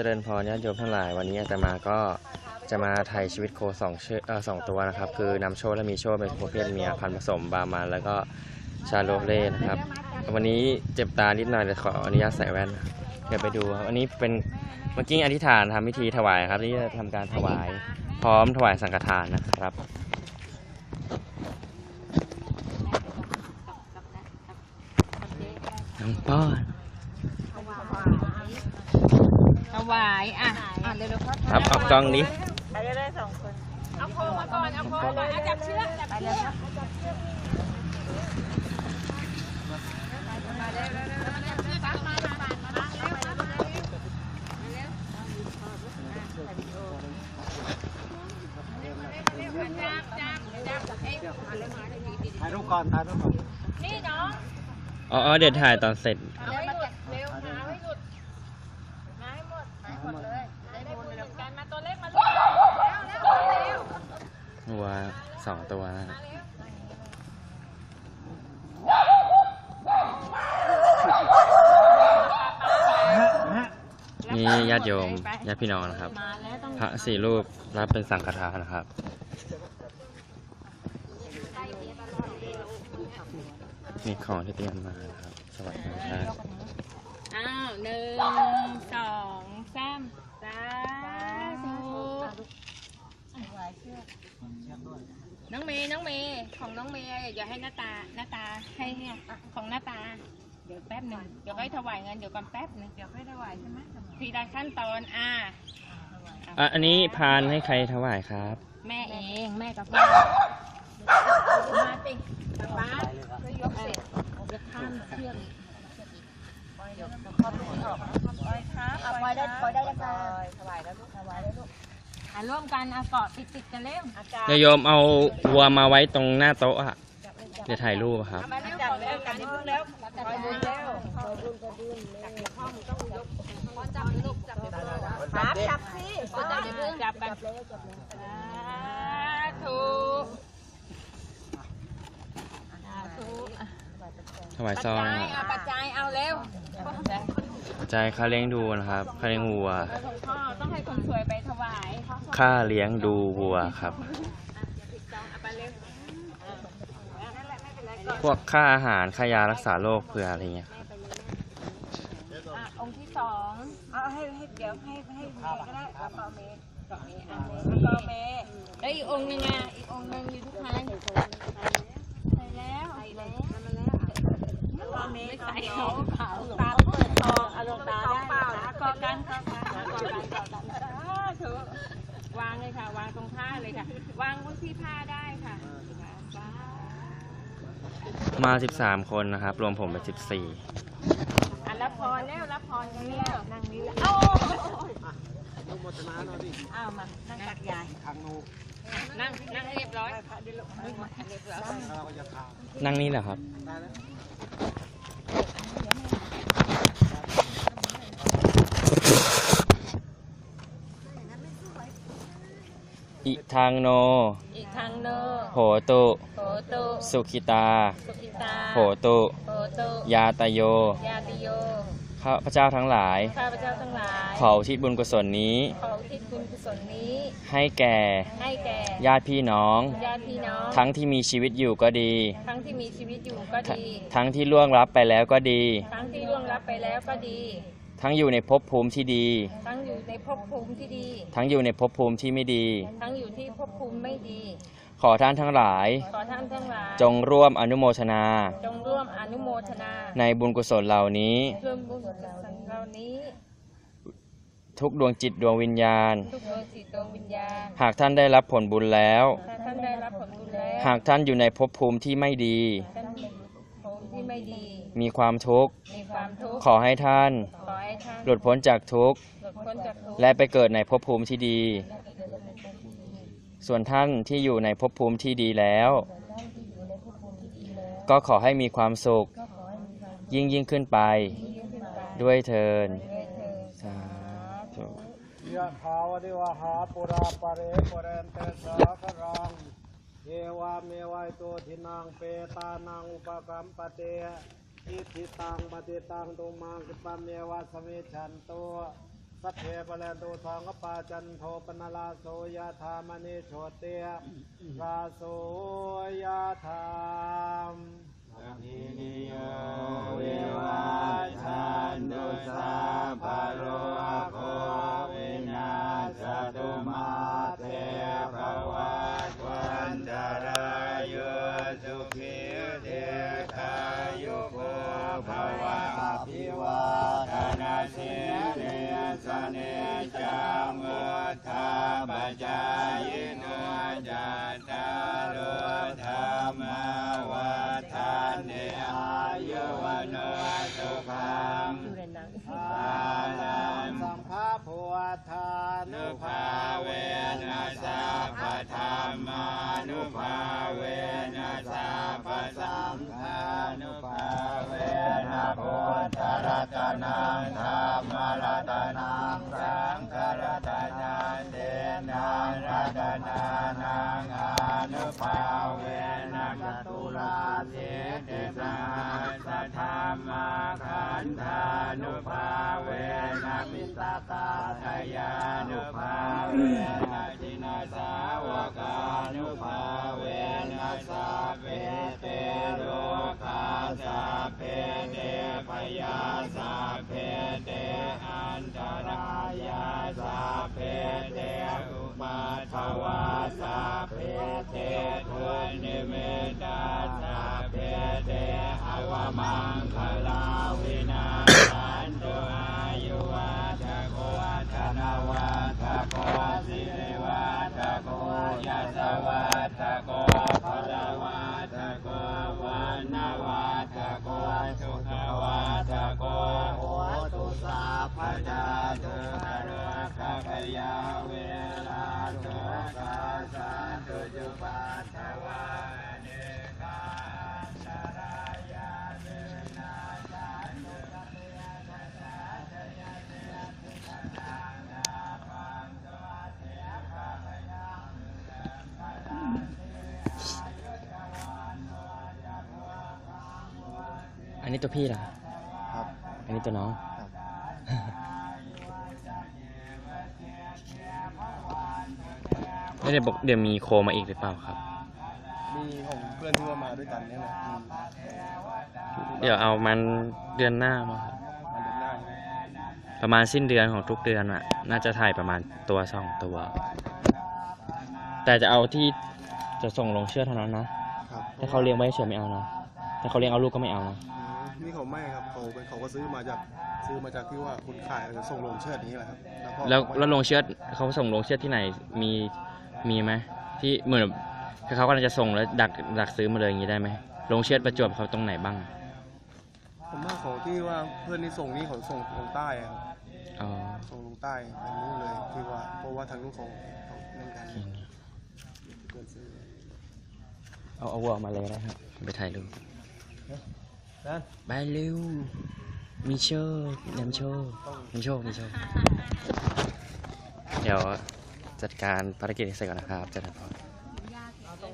เจริญพรญาติโยมทั้งหลายวันนี้อาตมาก็จะมาไถ่ชีวิตโคสองเชือกเอ่อสองตัวนะครับ คือนำโชคและมีโชคเป็นโคเพศเมียพันผสมบามันแล้วก็ชาโลเล่นะครับ วันนี้เจ็บตานิดหน่อยเดี๋ยวขออนุญาตใส่แว่นเดี๋ยวไปดูครับอันนี้เป็นเมื่อกี้อธิษฐานทำพิธีถวายครับที่จะทำการถวาย พร้อมถวายสังฆทานนะครับน้องป้อน ถวายอะอะเร็วๆครับครับเอากล้องนี้ไปได้ได้สองคน เอาโคมาก่อน เอาโคมาอะจับเชือกจับเชือกถ่ายรูปก่อนถ่ายรูปก่อน นี่น้อง อ๋ออ๋อเดี๋ยวถ่ายตอนเสร็จ วัวสองตัวนะฮะนี่ญาติโยมญาติพี่น้องนะครับมาแล้วต้องพระสี่รูปรับเป็นสังฆทานนะครับ นี่ของที่เตรียมมานะครับ สวัสดีครับอ้าวหนึ่งสองสามสาธุ น้องเมย์น้องเมย์ของน้องเมย์อย่าให้หน้าตาหน้าตาให้เนี่ยของหน้าตา เดี๋ยวแป๊บหนึ่งเดี๋ยวให้ถวายเงินเดี๋ยวก่อนแป๊บหนึงเดี๋ยวให้ถวายใช่ไหมทีละขั้นตอนอ่าอะอันนี้พานให้ใครถวายครับ แม่เองแม่กับพ่อมาติป้าก็ยกเสร็จจะข้ามเชือกปล่อยครับเอาปล่อยได้ปล่อยได้แล้วค่ะถวายแล้วลูกถวายแล้วลูก อะร่วมกันเอาเกาะติดติดๆกันเร็วอาจารเดี๋ยวย์โยมเอาวัวมาไว้ตรงหน้าโต๊ะอะเดี๋ยวถ่ายรูปอะครับ มาเร็วจัขบอแล้เร็ววกักันนที่พึ่งแล้วปล่อยบุญแล้วครับจับสิจับเพิ่งจับแบบสาธุสาธุถวายปัจซองจัยนะครับเอาปัจจัยเอาเร็วใจายค่าเลี้ยงดูนะครับ ค่าเลี้ยงวัวแล้วของพ่อต้องให้คนสวยไปถวายค่าเลี้ยงดูวัวครับ เอาไปเร็วพวกค่าอาหารค่ายารักษาโรคเผื่ออะไรเงี้ยครับอะองค์ที่สองเอาให้ให้เดี๋ยวให้ให้เมย์ก็ได้เอาเปล่าเมย์เกาะนี้อะเอาเปล่าเมย์แล้วอีกองค์หนึงอะอีกองค์หนึงอยู่ทุกทางใส่แล้วใส่แล้วเอาเปล่าเมย์ไม่เอาใส่เดี๋ยวของเผาตา ที่ผ้าได้ค่ะสามา13คนนะครับ รวมผมเป็น14อะรับพรแล้วรับพรกันแล้วนั่งนี้แล้วลูกโมทนาหน่อยดิเอามา นั่งตักยายทางนูนั่งนั่งเรียบร้อยเราก็จะทางนั่งนี่แหละครับได้แล้วอิทางโน อีกทางโนโหตุ โหตุสุขิตา สุขิตาโหตุ โหตุยาตโย ยาติโยข้าพเจ้าทั้งหลาย ข้าพเจ้าทั้งหลายขออุทิศบุญกุศลนี้ ขออุทิศบุญกุศลนี้ ให้แก่ให้แก่ญาติพี่น้อง ญาติพี่น้องทั้งที่มีชีวิตอยู่ก็ดี ทั้งที่มีชีวิตอยู่ก็ทดี ทั้งที่ล่วงลับไปแล้วก็ดี ทั้งที่ล่วงลับไปแล้วก็ดี ทั้งอยู่ในภพภูมิที่ดี ทั้งอยู่ในภพภูมิที่ดี ทั้งอยู่ในภพภูมิที่ไม่ดี ทั้งอยู่ที่ภพภูมิไม่ดี ขอท่านทั้งหลาย ขอท่านทั้งหลาย จงร่วมอนุโมทนา จงร่วมอนุโมทนา ในบุญกุศลเหล่านี้ ร่วมบุญกุศลเหล่านี้ ทุกดวงจิตดวงวิญญาณ ทุกดวงจิตดวงวิญญาณ หากท่านได้รับผลบุญแล้วถ้าท่านได้รับผลบุญแล้ว หากท่านอยู่ในภพภูมิที่ไม่ดีท่านเป็นภูมิที่ไม่ดีมีความทุกข์มีความทุกข์ ขอให้ท่าน ขอให้ท่านหลุดพ้นจากทุกข์หลุดพ้นจากทุกข์และไปเกิดในภพภูมิที่ดี ส่วนท่านที่อยู่ในภพภูมิที่ดีแล้ว ก็ขอให้มีความสุข ยิ่งยิ่งขึ้นไป ด้วยเทินสาธุยะภาวริวหาปุราปะเรปะเรนเตสาครังเอวาเมวัยโตทินังเปตานังอุปกัมปะเต อิทิตังปฏิตังตุมังกิปะเมวะสเมชันโตสสัพเพปะเรนตุสังกปาจันโทปนาลาโสยธามณิโชเตราโสยธามสัพพินิโยเววัชชันตุสัพพะโรโควินาศตุมาเตภวัตวันตรายโยสุขี ภวะอภิวาทนาสิริสเนจังวุธาปจายโนจัตตารโอธรรมวัฏานเนอายุวโนสุขังอยู่ในนั้นอาลังสัมภาพุทธานุภาเวนัสสะปะธรรมานุภาเวนัสสะปะสังฆานุภาเวนะพุทธรั ตนังธรรมรัตนังสังฆรัตนังเตนะรัตนานังอนุภาเวนะจตุราเสเตสาสะธรรมาขันธานุภาเวนะมิสตาทยานุภาเวนะจินาสาวกานุภาเวนะสัพเพเตโลกา สัพเพเตพยาสัพเพเตอันตรายาสัพเพเตอุมาทวาสัพเพเตทุนิมิตาสัพเพเตอวมังคลาวินา นนี้ตัวพี่เหรอครับ อันนี้ตัวน้องแล้วเดี๋ยวบอกเดี๋ยวมีโคมาอีกหรือเปล่าครับ มีของเพื่อนที่ว่ามาด้วยกันเนี่ยแหละที่เดี๋ยวเอามันเดือนหน้ามาครับมาเดือนหน้าใช่ไหมประมาณสิ้นเดือนของทุกเดือนอะน่าจะถ่ายประมาณตัวสองตัว แต่จะเอาที่จะส่งลงเชื่อดเท่านั้นนะครับ ถ้าเขาเลี้ยงไว้เฉยไม่เอานะถ้าเขาเลี้ยงเอาลูกก็ไม่เอานะอืม นี่เขาไม่ครับเขาเป็นเขาก็ซื้อมาจากซื้อมาจากที่ว่าคุณขายจะส่งลงเชิดนี้แหละครับก็แล้วแล้วลงเชือดเขาส่งลงเชือดที่ไหนมีมีไหมที่เหมือนคือเขากำลังจะส่งแล้วดักดักซื้อมาเลยอย่างนี้ได้ไหมลงเชือดประจวบเขาตรงไหนบ้างผมว่าเขาที่ว่าเพื่อนที่ส่งนี่เขาส่งลงใต้อะครับอ๋อส่งลงใต้ทางนู้นเลยที่ว่าเพราะว่าทางนู้นเขาเขาเล่นกันโอเคเพื่อนซื้อเอาเอาวัวออกมาเลยนะครับไปถ่ายรูป ไปเร็วมีโชคนำโชคมีโชคมีโชคเดี๋ยวจัดการภารกิจให้เสร็จก่อนนะครับเจริญพร